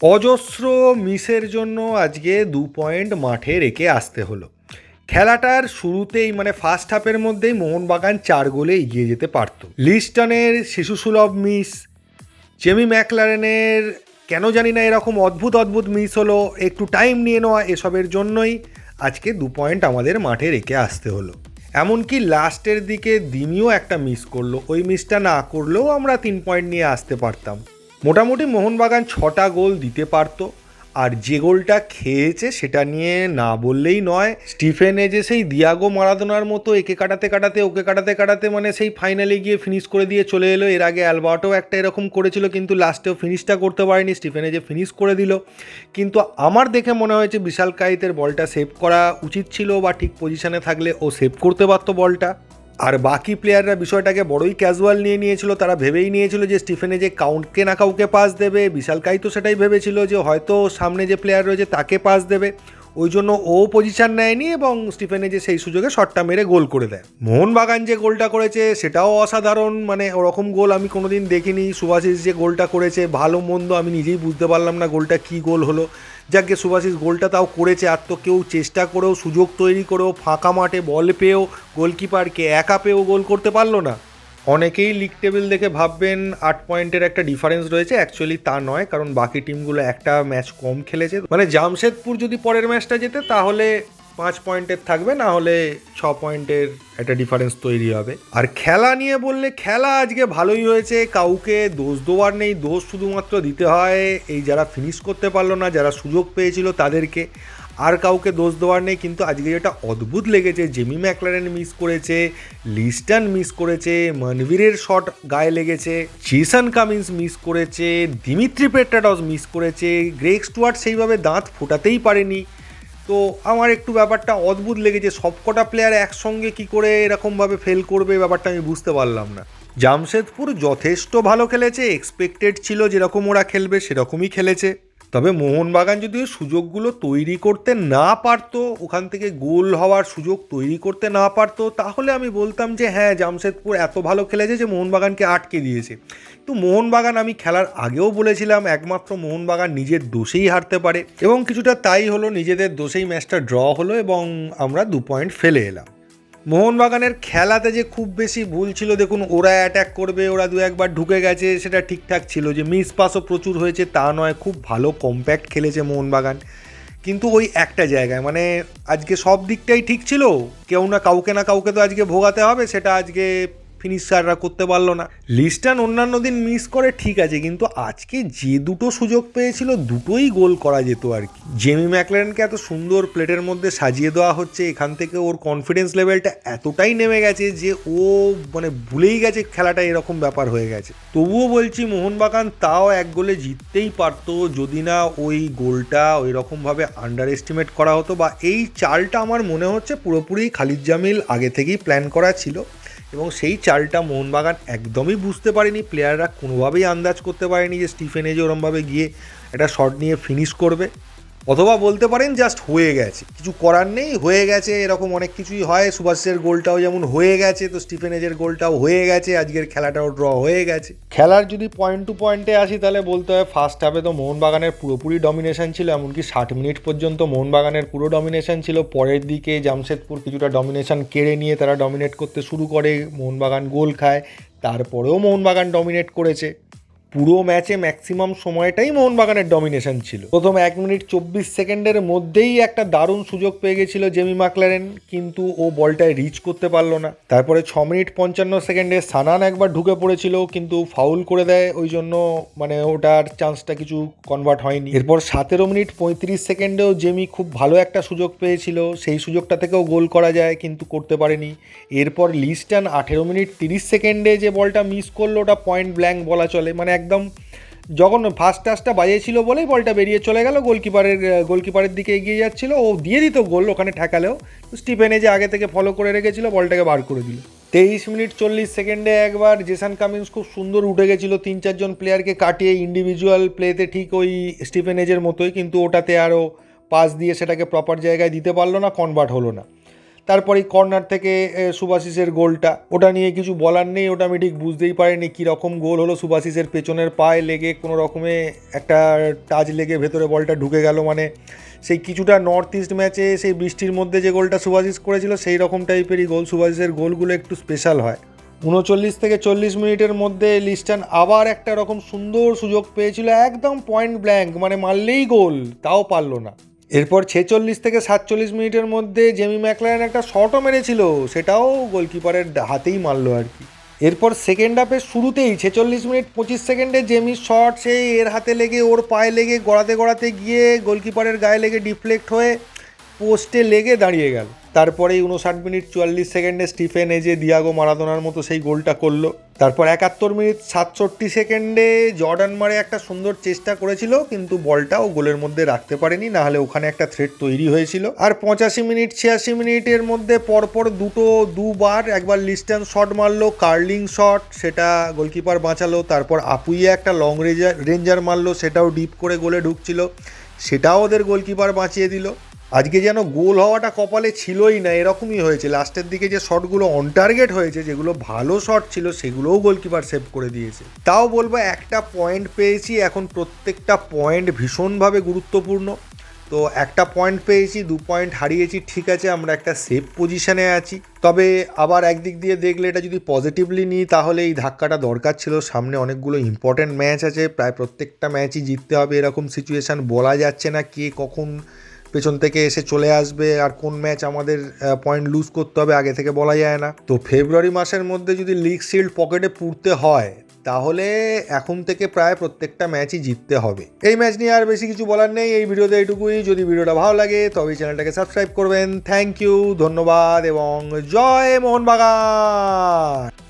অজস্র মিসের জন্য আজকে দু পয়েন্ট মাঠে রেখে আসতে হলো। খেলাটার শুরুতেই মানে ফার্স্ট হাফের মধ্যেই মোহনবাগান চার গোলে এগিয়ে যেতে পারত। লিস্টনের শিশুসুলভ মিস, জেমি ম্যাকলারেনের কেন জানি না এরকম অদ্ভুত অদ্ভুত মিস হলো, একটু টাইম নিয়ে নেওয়া এসবের জন্যই আজকে দু পয়েন্ট আমাদের মাঠে রেখে আসতে হলো। এমনকি লাস্টের দিকে দিমিও একটা মিস করল। ওই মিসটা না করলেও আমরা তিন পয়েন্ট নিয়ে আসতে পারতাম। মোটামুটি মোহনবাগান ছটা গোল দিতে পারতো, আর যে গোলটা খেয়েছে সেটা নিয়ে না বললেই নয়, স্টিফেনে যে সেই দিয়াগো মারাদোনার মতো একে কাটাতে কাটাতে, ওকে কাটাতে কাটাতে মানে সেই ফাইনালে গিয়ে ফিনিশ করে দিয়ে চলে এলো। এর আগে অ্যালবার্টও একটা এরকম করেছিল, কিন্তু লাস্টেও ফিনিশটা করতে পারেনি, স্টিফেনে যে ফিনিশ করে দিল। কিন্তু আমার দেখে মনে হয়েছে বিশাল কাইতের বলটা সেভ করা উচিত ছিল, বা ঠিক পজিশনে থাকলে ও সেভ করতে পারতো বলটা। আর বাকি প্লেয়াররা বিষয়টাকে বড়ই ক্যাজুয়াল নিয়ে নিয়েছিল, তারা ভেবেই নিয়েছিল যে স্টিফেনে যে কাউন্টকে না কাউকে পাস দেবে, বিশাল কাই তো সেটাই ভেবেছিল যে হয়তো সামনে যে প্লেয়ার রয়েছে তাকে পাস দেবে। ওই জন্য ও পজিশন নেয়নি এবং স্টিফেনে যে সেই সুযোগে শটটা মেরে গোল করে দেয়। মোহনবাগান যে গোলটা করেছে সেটাও অসাধারণ মানে ওরকম গোল আমি কোনোদিন দেখিনি। সুভাষিস যে গোলটা করেছে, ভালো মন্দ আমি নিজেই বুঝতে পারলাম না গোলটা কী গোল হলো। যাকে সুভাষিস, গোলটা তাও করেছে। আর তো কেউ চেষ্টা করেও সুযোগ তৈরি করেও ফাঁকা মাঠে বল পেয়েও গোলকিপারকে একা পেয়েও গোল করতে পারল না। অনেকেই লিগ টেবিল দেখে ভাববেন আট পয়েন্টের একটা ডিফারেন্স রয়েছে। অ্যাকচুয়ালি তা নয়, কারণ বাকি টিমগুলো একটা ম্যাচ কম খেলেছে। মানে জামশেদপুর যদি পরের ম্যাচটা যেতে তাহলে পাঁচ পয়েন্টের থাকবে, না হলে ছ পয়েন্টের একটা ডিফারেন্স তৈরি হবে। আর খেলা নিয়ে বললে, খেলা আজকে ভালোই হয়েছে, কাউকে দোষ দেওয়ার নেই, দোষ শুধুমাত্র দিতে হয় এই যারা ফিনিশ করতে পারল না, যারা সুযোগ পেয়েছিল তাদেরকে। আর কাউকে দোষ দেওয়ার নেই, কিন্তু আজকে যেটা অদ্ভুত লেগেছে, জেমি ম্যাকলারেন মিস করেছে, লিস্টান মিস করেছে মনভীরের শট গায়ে লেগেছে, জেসন কামিন্স মিস করেছে, দিমিত্রি পেট্রাডস মিস করেছে গ্রেক স্টুয়ার্ট সেইভাবে দাঁত ফোটাতেই পারেনি। তো আমার একটু ব্যাপারটা অদ্ভুত লেগেছে, সবকটা প্লেয়ার একসঙ্গে কি করে এরকমভাবে ফেল করবে ব্যাপারটা আমি বুঝতে পারলাম না। জামশেদপুর যথেষ্ট ভালো খেলেছে এক্সপেক্টেড ছিল যেরকম ওরা খেলবে সেরকমই খেলেছে। তবে মোহনবাগান যদি সুযোগগুলো তৈরি করতে না পারতো, ওখান থেকে গোল হওয়ার সুযোগ তৈরি করতে না পারতো, তাহলে আমি বলতাম যে হ্যাঁ জামশেদপুর এত ভালো খেলেছে যে মোহনবাগানকে আটকে দিয়েছে। কিন্তু মোহনবাগান আমি খেলার আগেও বলেছিলাম, একমাত্র মোহনবাগান নিজের দোষেই হারতে পারে। এবং কিছুটা তাই হলো, নিজেদের দোষেই ম্যাচটা ড্র হলো এবং আমরা দু পয়েন্ট ফেলে এলাম। মোহনবাগানের খেলাতে যে খুব বেশি ভুল ছিল, দেখুন ওরা অ্যাট্যাক করবে, ওরা দু একবার ঢুকে গেছে, সেটা ঠিকঠাক ছিল। যে মিস পাসও প্রচুর হয়েছে, তা নয়, খুব ভালো কম্প্যাক্ট খেলেছে মোহনবাগান। কিন্তু ওই একটা জায়গায় মানে আজকে সব দিকটাই ঠিক ছিল, কেউ না কাউকে না কাউকে তো আজকে ভোগাতে হবে, সেটা আজকে ফিনিশাররা করতে পারল না। লিস্টান অন্যান্য দিন মিস করে, ঠিক আছে, কিন্তু আজকে যে দুটো সুযোগ পেয়েছিল, দুটোই গোল করা যেত আর কি। জেমি ম্যাকলেনকে এত সুন্দর প্লেটের মধ্যে সাজিয়ে দেওয়া হচ্ছে, এখান থেকে ওর কনফিডেন্স লেভেলটা এতটাই নেমে গেছে যে ও মানে ভুলেই গেছে, খেলাটা এরকম ব্যাপার হয়ে গেছে। তবুও বলছি, মোহনবাগান তাও এক গোলে জিততেই পারতো, যদি না ওই গোলটা ওই রকমভাবে আন্ডার এস্টিমেট করা হতো বা এই চালটা আমার মনে হচ্ছে পুরোপুরি খালিদ জামিল আগে থেকেই প্ল্যান করা ছিল। এবং সেই চালটা মোহনবাগান একদমই বুঝতে পারেনি। প্লেয়াররা কোনোভাবেই আন্দাজ করতে পারেনি যে স্টিফেন এজে ওরমভাবে গিয়ে একটা শট নিয়ে ফিনিশ করবে। অথবা বলতে পারেন জাস্ট হয়ে গেছে। কিছু করার নেই, হয়ে গেছে, এরকম অনেক কিছুই হয়। সুভাষের গোলটাও যেমন হয়ে গেছে, তো স্টিফেন এজের গোলটাও হয়ে গেছে, আজকের খেলাটাও ড্র হয়ে গেছে। খেলার যদি পয়েন্ট টু পয়েন্টে আসি, তাহলে বলতে হয় ফার্স্ট হাফে তো মোহনবাগানের পুরোপুরি ডমিনেশন ছিল, এমনকি ষাট মিনিট পর্যন্ত মোহনবাগানের পুরো ডমিনেশন ছিল। পরের দিকে জামশেদপুর কিছুটা ডমিনেশন কেড়ে নিয়ে তারা ডমিনেট করতে শুরু করে, মোহনবাগান গোল খায়, তারপরেও মোহনবাগান ডমিনেট করেছে। পুরো ম্যাচে ম্যাক্সিমাম সময়টাই মোহনবাগানের ডমিনেশন ছিল। প্রথম এক মিনিট চব্বিশ সেকেন্ডের মধ্যেই একটা দারুণ সুযোগ পেয়ে গেছিল জেমি মাকলারেন, কিন্তু ও বলটায় রিচ করতে পারল না। তারপরে ছ মিনিট পঞ্চান্ন সেকেন্ডে সানান একবার ঢুকে পড়েছিল, কিন্তু ফাউল করে দেয় ওই জন্য মানে ওটার চান্সটা কিছু কনভার্ট হয়নি। এরপর সতেরো মিনিট পঁয়ত্রিশ সেকেন্ডেও জেমি খুব ভালো একটা সুযোগ পেয়েছিল, সেই সুযোগটা থেকেও গোল করা যায়, কিন্তু করতে পারেনি। এরপর লিস্টান আঠেরো মিনিট তিরিশ সেকেন্ডে যে বলটা মিস করল, ওটা পয়েন্ট ব্ল্যাঙ্ক বলা চলে। মানে একদম জঘন্য ফার্স্ট টাচটা বাজিয়েছিল বলেই বলটা বেরিয়ে চলে গেল। গোলকিপারের গোলকিপারের দিকে এগিয়ে যাচ্ছিল। ও দিয়ে দিত গোল ওখানে ঠেকালেও। স্টিফেনে যে আগে থেকে ফলো করে রেখেছিল, বলটাকে বার করে দিল। তেইশ মিনিট চল্লিশ সেকেন্ডে একবার জেসান কামিন্স খুব সুন্দর উঠে গেছিল। তিন চারজন প্লেয়ারকে কাটিয়ে ইন্ডিভিজুয়াল প্লেতে ঠিক ওই স্টিফেন এজের মতোই, কিন্তু ওটাতে আরও পাস দিয়ে সেটাকে প্রপার জায়গায় দিতে পারল না কনভার্ট হলো না। তারপরে কর্নার থেকে সুভাশিসের গোলটা। ওটা নিয়ে কিছু বলার নেই, ওটা আমি ঠিক বুঝতেই পারিনি কীরকম গোল হলো সুভাশিসের পেছনের পায়ে লেগে, কোনো রকমে একটা টাচ লেগে ভেতরে বলটা ঢুকে গেল। মানে সেই কিছুটা নর্থ ইস্ট ম্যাচে সেই বৃষ্টির মধ্যে যে গোলটা সুভাশিস করেছিল, সেই রকম টাইপেরই গোল। সুভাশিসের গোলগুলো একটু স্পেশাল হয়। উনচল্লিশ থেকে চল্লিশ মিনিটের মধ্যে লিস্টান আবার একটা রকম সুন্দর সুযোগ পেয়েছিল, একদম পয়েন্ট ব্ল্যাঙ্ক মানে মারলেই গোল, তাও পারল না। এরপর ছেচল্লিশ থেকে সাতচল্লিশ মিনিটের মধ্যে জেমি ম্যাকলারেন একটা শটও মেরেছিল, সেটাও গোলকিপারের হাতেই মারলো আর কি। এরপর সেকেন্ড হাফের শুরুতেই ছেচল্লিশ মিনিট পঁচিশ সেকেন্ডে জেমির শট সেই এর হাতে লেগে, ওর পায়ে লেগে, গড়াতে গড়াতে গিয়ে গোলকিপারের গায়ে লেগে ডিফ্লেক্ট হয়ে পোস্টে লেগে দাঁড়িয়ে গেল। তারপরেই উনষাট মিনিট চুয়াল্লিশ সেকেন্ডে স্টিফেন এজে দিয়াগো মারাদোনার মতো সেই গোলটা করল। তারপর একাত্তর মিনিট সাতষট্টি সেকেন্ডে জর্ডান মারে একটা সুন্দর চেষ্টা করেছিল, কিন্তু বলটাও গোলের মধ্যে রাখতে পারেনি, না হলে ওখানে একটা থ্রেট তৈরি হয়েছিল। আর পঁচাশি মিনিট, ছিয়াশি মিনিটের মধ্যে পরপর দুটো, দুবার একবার লিস্টান শট মারলো, কার্লিং শট, সেটা গোলকিপার বাঁচালো, তারপর আপুইয়ে একটা লং রেঞ্জার রেঞ্জার মারলো, সেটাও ডিপ করে গোলে ঢুকছিল, সেটাও ওদের গোলকিপার বাঁচিয়ে দিল। আজকে যেন গোল হওয়াটা কপালে ছিলই না, এরকমই হয়েছে। লাস্টের দিকে যে শটগুলো অন টার্গেট হয়েছে, যেগুলো ভালো শট ছিল, সেগুলোও গোলকিপার সেভ করে দিয়েছে। তাও বলব একটা পয়েন্ট পেয়েছি, এখন প্রত্যেকটা পয়েন্ট ভীষণভাবে গুরুত্বপূর্ণ। তো একটা পয়েন্ট পেয়েছি, দু পয়েন্ট হারিয়েছি, ঠিক আছে, আমরা একটা সেফ পজিশনে আছি। তবে আবার একদিক দিয়ে দেখলে এটা যদি পজিটিভলি নিই, তাহলে এই ধাক্কাটা দরকার ছিল। সামনে অনেকগুলো ইম্পর্ট্যান্ট ম্যাচ আছে, প্রায় প্রত্যেকটা ম্যাচই জিততে হবে, এরকম সিচুয়েশান বলা যাচ্ছে না কে কখন পেছন থেকে এসে চলে আসবে আর কোন ম্যাচ আমাদের পয়েন্ট লুজ করতে হবে আগে থেকে বলা যায় না। তো ফেব্রুয়ারি মাসের মধ্যে যদি লিগ শিল্ড পকেটে পুড়তে হয়, তাহলে এখন থেকে প্রায় প্রত্যেকটা ম্যাচই জিততে হবে। এই ম্যাচ নিয়ে আর বেশি কিছু বলার নেই, এই ভিডিওতে এইটুকুই। যদি ভিডিওটা ভালো লাগে, তবে চ্যানেলটাকে সাবস্ক্রাইব করবেন। থ্যাংক ইউ ধন্যবাদ, এবং জয় মোহনবাগান!